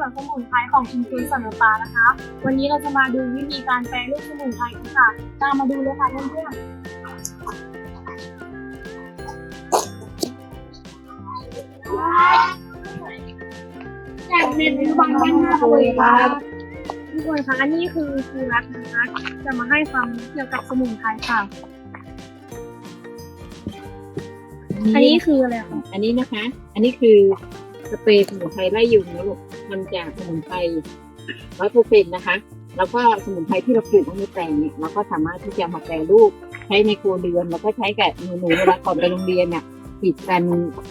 สวนสมุนไพรของชุมชนสันปานะคะ วันนี้เราจะมาดูวิธีการแปรรูปสมุนไพรกันค่ะ ตามมาดูเลยค่ะเพื่อนๆแต่เน้นบางด้านหน้าเลยค่ะทุกคนคะอันนี้คือครูรักนะคะจะมาให้ความรู้เกี่ยวกับสมุนไพรค่ะ อันนี้คืออะไรคะ อันนี้นะคะ อันนี้คือ สเปรย์สมุนไพรไล่ยุงนะลูกทำจากสมุนไพรร้อยเปอร์เซ็นต์นะคะ แล้วก็สมุนไพรที่เราปลูกไว้ในแปลงเนี่ยเราก็สามารถที่จะมาแปรรูปใช้ในครัวเรือนแล้วก็ใช้กับหนูๆเวลาก่อนไปโรงเรียนเนี่ยปิดกัน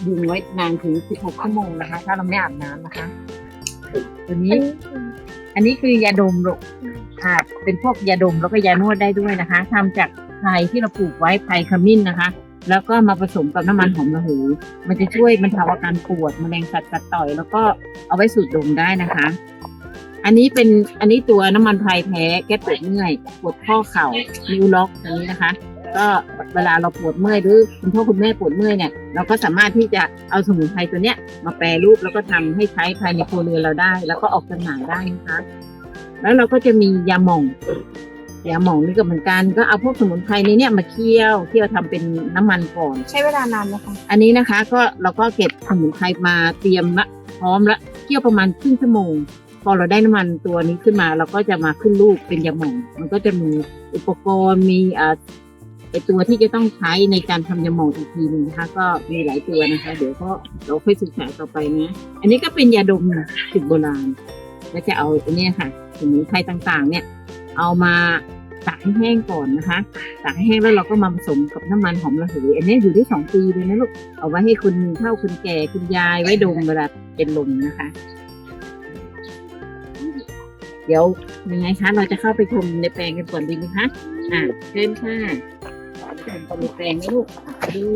ยุงไว้นานถึง 16 ชั่วโมงนะคะ ถ้าเราไม่อาบน้ำนะคะ ตัวนี้ อันนี้คือยาดมลูกค่ะ เป็นพวกยาดมแล้วก็ยานวดได้ด้วยนะคะทำจากไพรที่เราปลูกไว้ไพรขมิ้นนะคะ แล้วก็มาผสมกับน้ำมันหอมระเหยมันจะช่วยบรรเทาอาการปวดแมลงสัตว์กัดต่อย แล้วก็เอาไว้สูดดมได้นะคะ อันนี้เป็นอันนี้ตัวน้ำมันไพรแท้แก้ปวดเมื่อยปวดข้อเข่านิ้วล็อกอันนี้นะคะ ก็เวลาเราปวดเมื่อยหรือคุณพ่อคุณแม่ปวดเมื่อยเนี่ยเราก็สามารถที่จะเอาสมุนไพรตัวเนี้ย มาแปรรูปแล้วก็ทำให้ใช้ภายในครัวเรือนเราได้ แล้วก็ออกจำหน่ายได้นะคะ แล้วเราก็จะมียาหม่อง ยาหม่องนี่ก็เหมือนกันก็เอาพวกสมุนไพรนี้เนี่ยมาเคี่ยวเคี่ยวทำเป็นน้ำมันก่อน ใช้เวลานานไหมคะอันนี้นะคะก็เราก็เก็บสมุนไพรมาเตรียมละพร้อมละเคี่ยวประมาณครึ่งชั่วโมง พอเราได้น้ำมันตัวนี้ขึ้นมา เราก็จะมาขึ้นรูปเป็นยาหม่อง มันก็จะมีอุปกรณ์มีอ่าไอตัวที่จะต้องใช้ในการทำยาหม่องอีกทีหนึงนะคะ ก็มีหลายตัวนะคะ เดี๋ยวก็เราค่อยศึกษาต่อไปนะอันนี้ก็เป็นยาดมสูตรโบราณ แล้วจะเอาอันเนี้ยค่ะสมุนไพรต่างๆ เนี่ย เอามาตากให้แห้งก่อนนะคะตากให้แห้งแล้วเราก็มาผสมกับน้ำมันหอมระเหยอันนี้อยู่ได้สองปีเลยนะลูกเอาไว้ให้คุณเฒ่าคุณแก่คุณยายไว้ดมเวลาเป็นลมนะคะ เดี๋ยวยังไงคะเราจะเข้าไปชมในแปลงกันก่อนดีไหมคะอ่าเชิญค่ะชมกันในแปลงลูกดู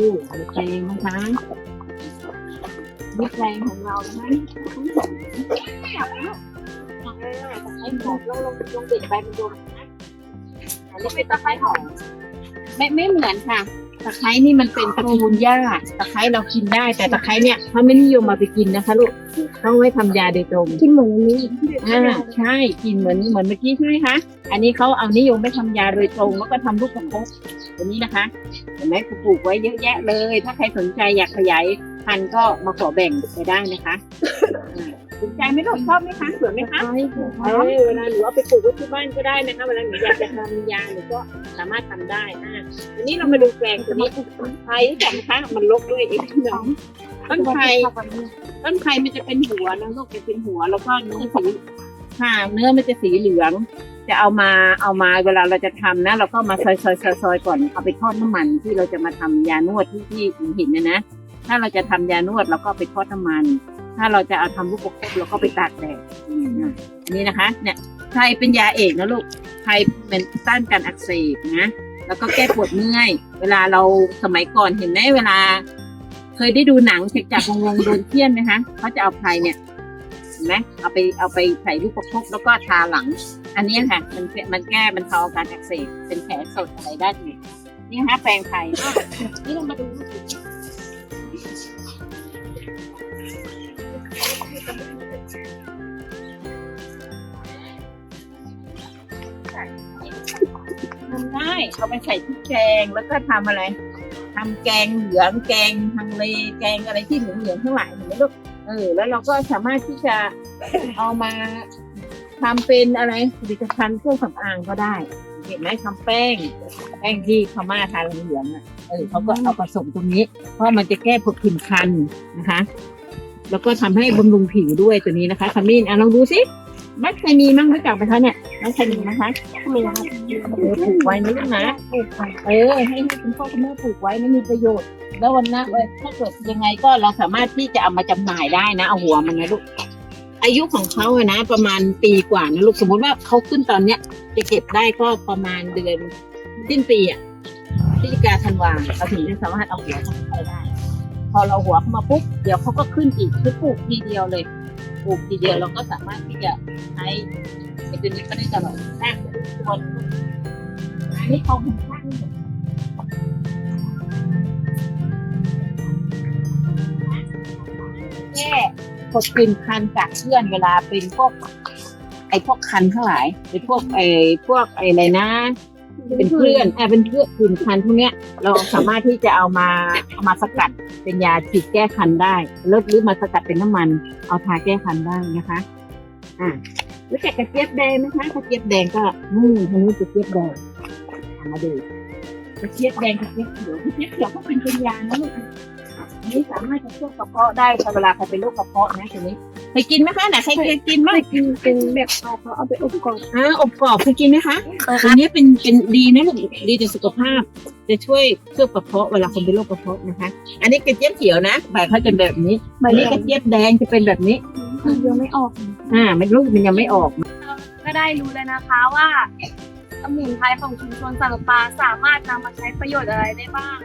แปลงนะคะนี่แปลงของเรานะคะ ให้หมดแล้วลงลงเด็ดใบมันโดนนะอันนี้เป็นตะไคร้หอมไม่ไม่เหมือนค่ะตะไคร้นี่มันเป็นตระกูลหญ้าตะไคร้เรากินได้ แต่ตะไคร้เนี่ยเขาไม่นิยมมาไปกินนะคะลูกต้องไว้ทำยาโดยตรงกินเหมือนอันนี้อ่าใช่กินเหมือนเหมือนเมื่อกี้ใช่ไหมคะอันนี้เขาเอานิยมไปทำยาโดยตรงแล้วก็ทำลูกประคบตัวนี้นะคะเห็นไหมปลูกไว้เยอะแยะเลย ถ้าใครสนใจอยากขยายพันธุ์ก็มาขอแบ่งไปได้นะคะ อ่าสนใจไหมลูกชอบไหมคะสวยไหมคะเออเวลาหนูเอาไปปลูกไว้ที่บ้านก็ได้นะคะเวลาหนูอยากจะทำยาหนูก็สามารถทำได้อ่าทีนี้เรามาดูแปลงตัวนี้ไผ่ที่สองคะมันลกด้วยอีกหนึ่งต้นไผ่ต้นไผ่มันจะเป็นหัวนะลูกจะเป็นหัวแล้วก็เนื้อสีค่ะเนื้อมันจะสีเหลือง จะเอามาเอามาเวลาเราจะทำนะ เราก็มาซอยซอยซอยซอยก่อนเอาไปทอดน้ำมันที่เราจะมาทำยานวดที่ที่หนูเห็นนะนะถ้าเราจะทำยานวดเราก็ไปทอดน้ำมัน ถ้าเราจะเอาทำลูกประคบเราก็ไปตากแดดอะนี่นะคะ เนี่ยไทยเป็นยาเอกนะลูกไทยเป็นต้านการอักเสบนะแล้วก็แก้ปวดเมื่อย เวลาเราสมัยก่อนเห็นไหมเวลา เคยได้ดูหนังเช็คจากวงวงโดนเทียนไหมคะเขาจะเอาไพรเนี่ยเห็นไหมเอาไปเอาไปใส่ลูกประคบแล้วก็ทาหลัง อันนี้ค่ะมันมันแก้มันเทาอาการอักเสบเป็นแผลสดอะไรได้อยู่นี่นะคะแปลงไทยนี่เรามาดู เอาไปใส่ที่แกงแล้วก็ทำอะไรทำแกงเหลืองแกงฮังเลแกงอะไรที่เหลืองเหลืองๆทั้งหลายเห็นไหมลูกเออแล้วเราก็สามารถที่จะเอามาทำเป็นอะไรผลิตภัณฑ์เครื่องสำอางก็ได้ เห็นไหมทำแป้ง แป้งที่พม่าทานเหลืองๆอะเออเขาก็เอาผสมตรงนี้ เพราะมันจะแก้พวกผื่นคันนะคะ แล้วก็ทำให้บำรุงผิวด้วยตัวนี้นะคะขมิ้นอะลองดูสิ มัดเคยมีมั้งรู้จักไหมคะเนี่ยมัดเคยมีนะคะมีครับเออปลูกไว้นะลูกนะปลูกไปเออให้ให้คุณพ่อคุณแม่ปลูกไว้นะมีประโยชน์ แล้ววันหน้าเว้ยถ้าเกิดยังไงก็เราสามารถที่จะเอามาจำหน่ายได้นะเอาหัวมันนะลูกอายุของเขาอะนะประมาณปีกว่านะลูกสมมติว่าเขาขึ้นตอนเนี้ยจะเก็บได้ก็ประมาณเดือนสิ้นปีอะพฤศจิกาธันวาเราถึงจะสามารถเอาหัวเขาไปได้ พอเราหัวเข้ามาปุ๊บเดี๋ยวเขาก็ขึ้นอีกคือปลูกทีเดียวเลย ปลูกทีเดียวเราก็สามารถที่จะใช้ไอ้ตัวนี้ก็ได้ตลอดแรกตัวอันนี้เขาเป็นข้างหนึ่งแก้แกดกลิ่นคันจากเพื่อนเวลาเป็นพวก ไอ้พวกคันทั้งหลายไอ้พวกไอ้พวกไอ้อะไรนะ เป็นเพื่อนเออเป็นเพื่อนกลิ่นคันพวกเนี้ย เราสามารถที่จะเอามาเอามาสกัดเป็นยาฉีดแก้คันได้หรือหรือมาสกัดเป็นน้ำมันเอาทาแก้คันได้นะคะอ่ารู้จักกระเจี๊ยบแดงไหมคะกระเจี๊ยบแดงก็นู่นทางนู้นกระเจี๊ยบแดงมาดูกระเจี๊ยบแดงกระเจี๊ยบเขียวกระเจี๊ยบเขียวก็เป็นเป็นยานะลูกอันนี้สามารถจะช่วยกระเพาะได้ค่ะเวลาใครเป็นโรคกระเพาะนะทีนี้ เคยกินไหมคะไหนใครเคยกินบ้างกินเป็นแบบเอาเขาเอาไปอบกรอบอ่าอบกรอบเคยกินไหมคะอันนี้เป็นเป็นดีนะลูกดีต่อสุขภาพ จะช่วยช่วยกระเพาะเวลาคนเป็นโรคกระเพาะนะคะ อันนี้กระเจี๊ยบเขียวนะใบเขาจะแบบนี้อันนี้กระเจี๊ยบแดงจะเป็นแบบนี้ยังไม่ออก อ่ามันลูกมันยังไม่ออก ก็ได้รู้แล้วนะคะว่าสมุนไพรของชุมชนสังปาสามารถนำมาใช้ประโยชน์อะไรได้บ้าง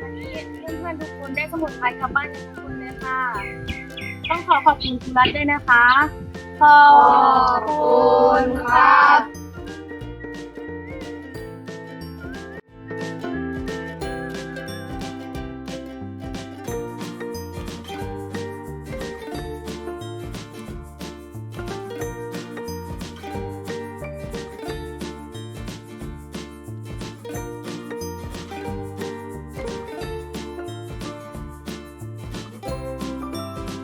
วันนี้เพื่อนๆทุกคนได้สมุนไพรกลับบ้านกันทุกคนเลยค่ะ ต้องขอขอบคุณคุณรัฐด้วยนะคะขอบคุณ